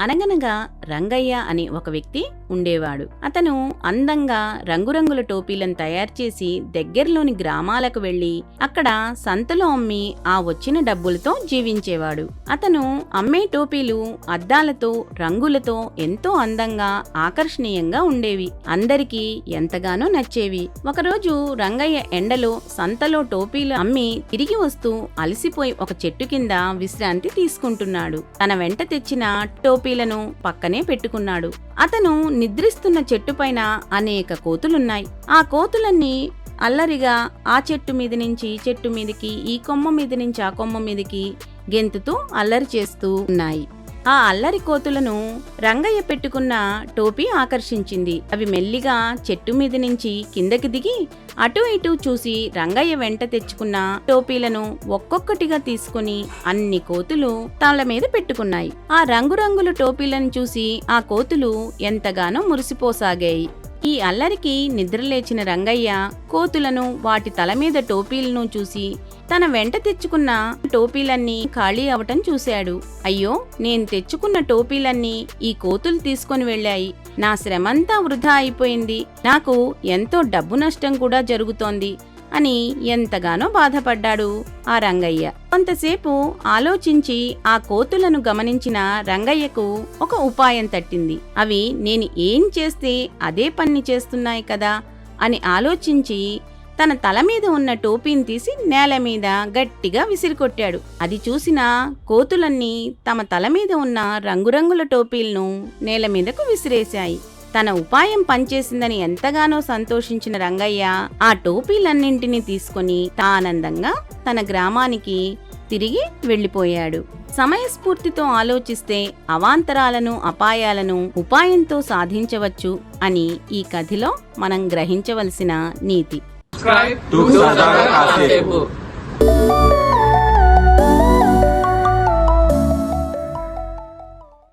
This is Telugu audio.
అనగనగా రంగయ్య అనే ఒక వ్యక్తి ఉండేవాడు. అతను అందంగా రంగురంగుల టోపీలను తయారు చేసి దగ్గరలోని గ్రామాలకు వెళ్ళి అక్కడ సంతలో అమ్మి ఆ వచ్చిన డబ్బులతో జీవించేవాడు. అతను అమ్మే టోపీలు అద్దాలతో రంగులతో ఎంతో అందంగా ఆకర్షణీయంగా ఉండేవి. అందరికీ ఎంతగానో నచ్చేవి. ఒకరోజు రంగయ్య ఎండలో సంతలో టోపీలు అమ్మి తిరిగి వస్తూ అలసిపోయి ఒక చెట్టు కింద విశ్రాంతి తీసుకుంటున్నాడు. తన వెంట తెచ్చిన టోపీలను పక్కనే పెట్టుకున్నాడు. అతను నిద్రిస్తున్న చెట్టుపైన అనేక కోతులున్నాయి. ఆ కోతులన్నీ అల్లరిగా ఆ చెట్టు మీద నుంచి ఈ చెట్టు మీదకి ఈ కొమ్మ మీద నుంచి ఆ కొమ్మ మీదకి గెంతుతూ అల్లరి చేస్తూ ఉన్నాయి. ఆ అల్లరి కోతులను రంగయ్య పెట్టుకున్న టోపీ ఆకర్షించింది. అవి మెల్లిగా చెట్టు మీద నుంచి కిందకి దిగి అటు ఇటు చూసి రంగయ్య వెంట తెచ్చుకున్న టోపీలను ఒక్కొక్కటిగా తీసుకుని అన్ని కోతులు తల మీద పెట్టుకున్నాయి. ఆ రంగురంగుల టోపీలను చూసి ఆ కోతులు ఎంతగానో మురిసిపోసాగాయి. ఈ అల్లరికి నిద్రలేచిన రంగయ్య కోతులను వాటి తల మీద టోపీలను చూసి తన వెంట తెచ్చుకున్న టోపీలన్నీ ఖాళీ అవటం చూశాడు. అయ్యో నేను తెచ్చుకున్న టోపీలన్నీ ఈ కోతులు తీసుకొని వెళ్ళాయి. నా శ్రమంతా వృధా అయిపోయింది. నాకు ఎంతో డబ్బు నష్టం కూడా జరుగుతోంది. అని ఎంతగానో బాధపడ్డాడు ఆ రంగయ్య. కొంతసేపు ఆలోచించి ఆ కోతులను గమనించిన రంగయ్యకు ఒక ఉపాయం తట్టింది. అవి నేను ఏం చేస్తే అదే పని చేస్తున్నాయి కదా అని ఆలోచించి తన తల మీద ఉన్న టోపీని తీసి నేల మీద గట్టిగా విసిరికొట్టాడు. అది చూసిన కోతులన్నీ తమ తల మీద ఉన్న రంగురంగుల టోపీలను నేల మీదకు విసిరేశాయి. తన ఉపాయం పనిచేసిందని ఎంతగానో సంతోషించిన రంగయ్య ఆ టోపీలన్నింటినీ తీసుకొని తానందంగా తన గ్రామానికి తిరిగి వెళ్ళిపోయాడు. సమయస్ఫూర్తితో ఆలోచిస్తే అవాంతరాలను అపాయాలను ఉపాయంతో సాధించవచ్చు అని ఈ కథలో మనం గ్రహించవలసిన నీతి.